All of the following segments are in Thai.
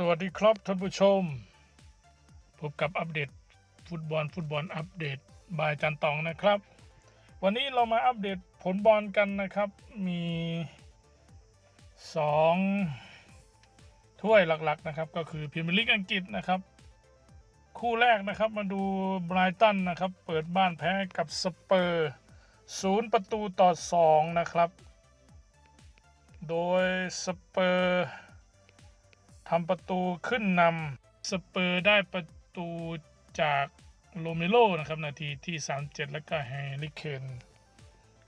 สวัสดีครับท่านผู้ชม พบกับอัปเดตฟุตบอลฟุตบอลอัปเดตบายจันตองนะครับ วันนี้เรามาอัปเดตผลบอลกันนะครับ มีสองถ้วยหลักๆนะครับ ก็คือพรีเมียร์ลีกอังกฤษนะครับ คู่แรกนะครับมาดูไบรตันนะครับ เปิดบ้านแพ้กับสเปอร์ศูนย์ประตูต่อสองนะครับ โดยสเปอร์ ทำประตูขึ้นนำสเปอร์ได้ประตูจากโรเมโรนะครับนาทีที่ 37 แล้วก็แฮร์รี่เคน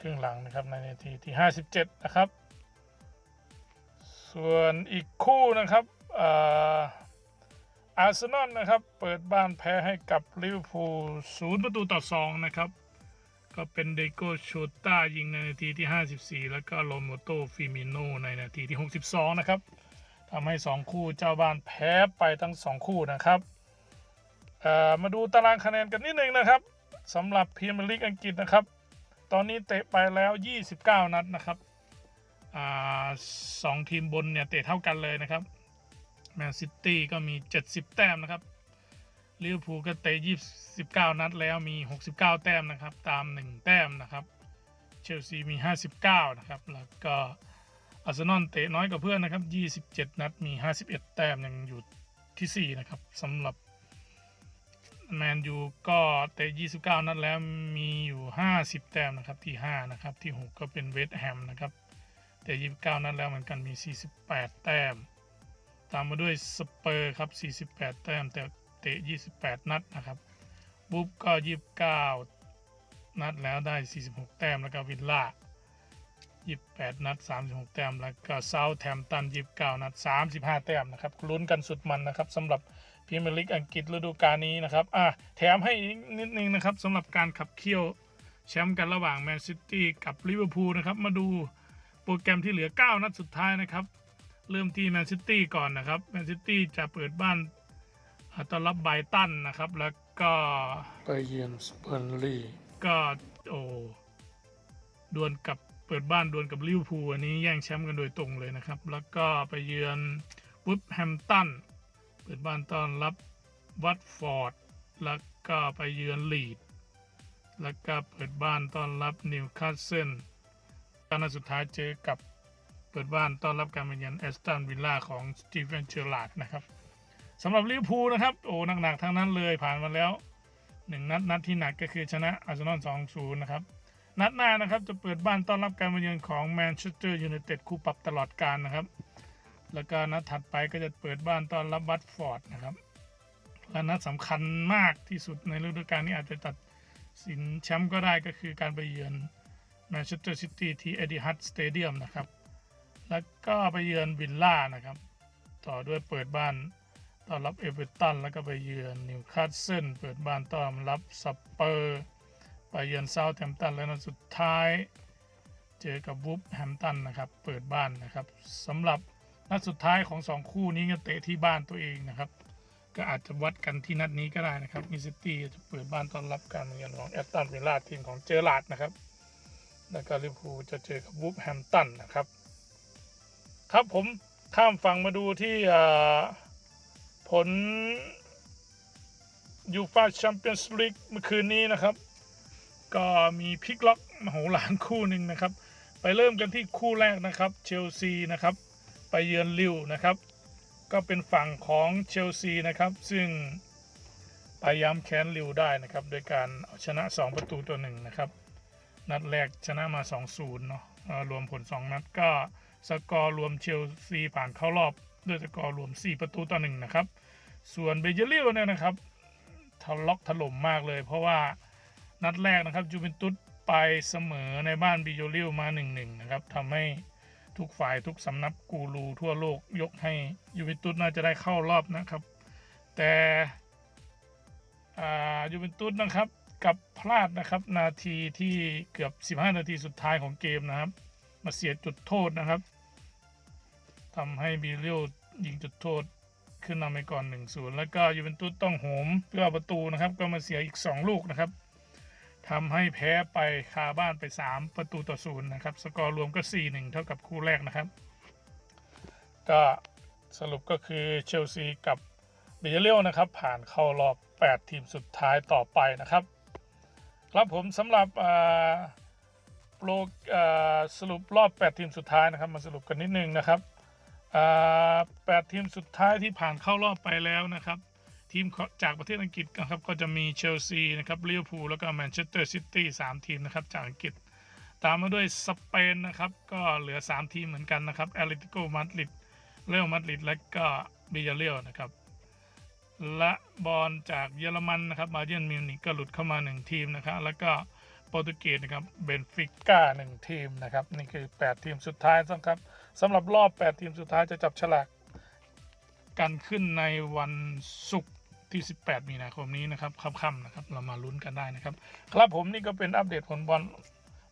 ครึ่งหลังนะครับในนาทีที่ 57 นะครับ ส่วนอีกคู่นะครับอาร์เซนอลนะครับ เปิดบ้านแพ้ให้กับลิเวอร์พูลศูนย์ประตูต่อ 2 นะครับ ก็เป็นเดโกโชต้ายิงในนาทีที่ 54 แล้วก็โรโมโตฟิมิโนในนาทีที่ 62 นะครับ ทำให้ 2 คู่เจ้าบ้านแพ้ไปทั้ง 2 คู่นะครับมาดูตารางคะแนนกันนิดนึงนะครับสำหรับพรีเมียร์ลีกอังกฤษนะครับ ตอนนี้เตะไปแล้ว 29 นัดนะครับอสองทีมบนเนี่ยเตะเท่ากันเลยนะครับแมนซิตี้ก็มี 70 แต้มนะครับลิเวอร์พูลก็เตะ29 นัดแล้วมี 69 แต้มนะครับ ตาม 1 แต้มนะครับ เชลซีมี 59 นะครับ แล้วก็ อาร์เซนอลเตะน้อยกว่าเพื่อนนะครับ 27 นัดมี 51 แต้มยังอยู่ที่ 4 นะครับสำหรับแมนยูก็เตะ 29 นัดแล้วมีอยู่ 50 แต้มนะครับที่ 5 นะครับที่ 6 ก็เป็นเวสต์แฮมนะครับเตะ 29 นัดแล้วเหมือนกันมี 48 แต้ม ตามมาด้วยสเปอร์ครับ 48 แต้มแต่เตะ 28 นัดนะครับบุ๊บก็ 29 นัดแล้วได้ 46 แต้มแล้วก็วิลล่า 28 นัด 36 แต้ม แล้วก็เซาแทมตัน 29 นัด 35 แต้มนะครับลุ้นกันสุดมันนะครับสำหรับพรีเมียร์ลีกอังกฤษฤดูกาลนี้นะครับอะแถมให้อีกนิดนึงนะครับสำหรับการขับเคี่ยวแชมป์กันระหว่างแมนซิตี้กับลิเวอร์พูลนะครับมาดูโปรแกรมที่เหลือ 9 นัดสุดท้ายนะครับ เริ่มที่แมนซิตี้ก่อนนะครับแมนซิตี้จะเปิดบ้านอ่าต้อนรับไบรตันนะครับ แล้วก็ไปเยือนสเปอร์ลีก็โอ้ดวลกับ เปิดบ้านดวลกับลิเวอร์พูลอันนี้แย่งแชมป์กันโดยตรงเลยนะครับ แล้วก็ไปเยือนวูดแฮมป์ตันเปิดบ้านต้อนรับวัตฟอร์ดแล้วก็ไปเยือนลีดแล้วก็เปิดบ้านต้อนรับนิวคาสเซิลการนัดสุดท้ายเจอกับเปิดบ้านต้อนรับการมาเยือนแอสตันวิลล่าของสตีเฟนเชอร์ลาดนะครับสำหรับลิเวอร์พูลนะครับโอ้หนักๆทั้งนั้นเลยผ่านมาแล้วหนึ่งนัดนัดที่หนักก็คือชนะอาร์เซนอล2-0 นะครับ นัดหน้านะครับจะเปิดบ้านต้อนรับการมาเยือนของแมนเชสเตอร์ยูไนเต็ดคู่ปรับตลอดการนะครับ แล้วก็นัดถัดไปก็จะเปิดบ้านต้อนรับวัตฟอร์ดนะครับ และนัดสำคัญมากที่สุดในฤดูกาลนี้อาจจะตัดสินแชมป์ก็ได้ก็คือการไปเยือนแมนเชสเตอร์ซิตี้ที่เอดิฮัดสเตเดียมนะครับ แล้วก็ไปเยือนวิลล่านะครับ ต่อด้วยเปิดบ้านต้อนรับเอเวอร์ตันแล้วก็ไปเยือนนิวคาสเซิลเปิดบ้านต้อนรับสเปอร์ ไปเยือนเซาท์แฮมตันและนัดสุดท้าย เจอกับวูฟแฮมตันนะครับ เปิดบ้านนะครับสำหรับนัดสุดท้ายของ 2 คู่นี้ก็เตะที่บ้านตัวเองนะครับ ก็อาจจะวัดกันที่นัดนี้ก็ได้นะครับมิซิตี้จะเปิดบ้านต้อนรับการมาเยือนของแอตตันวิลล่าทีมของเจอร์ลาดนะครับแล้วก็ลิเวอร์พูลจะเจอกับวูฟแฮมตันนะครับ ครับผมข้ามฝั่งมาดูที่ผลยูฟาแชมเปี้ยนส์ลีกเมื่อคืนนี้นะครับ ก็มีพลิกล็อกมโหฬารคู่หนึ่งนะครับ ไปเริ่มกันที่คู่แรกนะครับเชลซีนะครับ ไปเยือนลิวนะครับ ก็เป็นฝั่งของเชลซีนะครับ ซึ่งพยายามแค้นลิวได้นะครับ โดยการเอาชนะ 2 ประตูตัวหนึ่งนะครับ นัดแรกชนะมา 2-0 เนาะเอ่อรวมผล 2 นัดก็สกอร์รวมเชลซีผ่านเข้ารอบด้วยสกอร์รวม 4 ประตูต่อหนึ่งนะครับ ส่วนเบเยลิวเนี่ยนะครับทะล็อกถล่มมากเลย เพราะว่า นัดแรกนะครับจูเวนตุสไปเสมอในบ้านบิโยลิวมา 1-1 นะครับทำให้ทุกฝ่ายทุกสำนักกูรูทั่วโลกยกให้ยูเวนตุสน่าจะได้เข้ารอบนะครับ แต่ยูเวนตุสนะครับกับพลาดนะครับนาทีที่เกือบ 15 นาทีสุดท้ายของเกมนะครับ มาเสียจุดโทษนะครับทำให้บิโยลิวยิงจุดโทษขึ้นนำไปก่อน 1-0 แล้วก็ยูเวนตุสต้องโหมเพื่อประตูนะครับ ก็มาเสียอีก 2 ลูกนะครับ ทำให้แพ้ไปคาบ้านไป 3 ประตูต่อศูนย์นะครับ สกอร์รวมก็ 4-1 เท่ากับคู่แรกนะครับ ก็สรุปก็คือเชลซีกับเบเยเลียนะครับ ผ่านเข้ารอบ 8 ทีมสุดท้ายต่อไปนะครับ ครับผมสำหรับโปรสรุปรอบ 8 ทีมสุดท้ายนะครับ มาสรุปกันนิดนึงนะครับ 8 ทีมสุดท้ายที่ผ่านเข้ารอบไปแล้วนะครับ ทีมจากประเทศอังกฤษนะครับก็จะมีเชลซีนะครับลิเวอร์พูลแล้วก็แมนเชสเตอร์ซิตี้สามทีมนะครับจากอังกฤษ ตามมาด้วยสเปนนะครับก็เหลือ 3 ทีมเหมือนกันนะครับแอตเลติโกมาดริดเรอัลมาดริดและก็บิยาเรียลนะครับและบอลจากเยอรมันนะครับบาเยิร์นมิวนิกก็หลุดเข้ามา 1 ทีมนะครับแล้วก็โปรตุเกสนะครับเบนฟิก้า1ทีมนะครับนี่คือ 8 ทีมสุดท้ายนะครับสำหรับรอบ 8 ทีมสุดท้ายจะจับฉลากกันขึ้นในวันศุกร์ ที่ 18 มีนาคมนี้นะครับค่ำๆนะครับ เรามาลุ้นกันได้นะครับ ครับผมนี่ก็เป็นอัปเดตผลบอล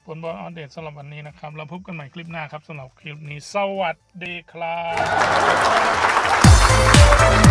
ผลบอลอัปเดตสำหรับวันนี้นะครับ เราพบกันใหม่คลิปหน้าครับสำหรับคลิปนี้ สวัสดีครับ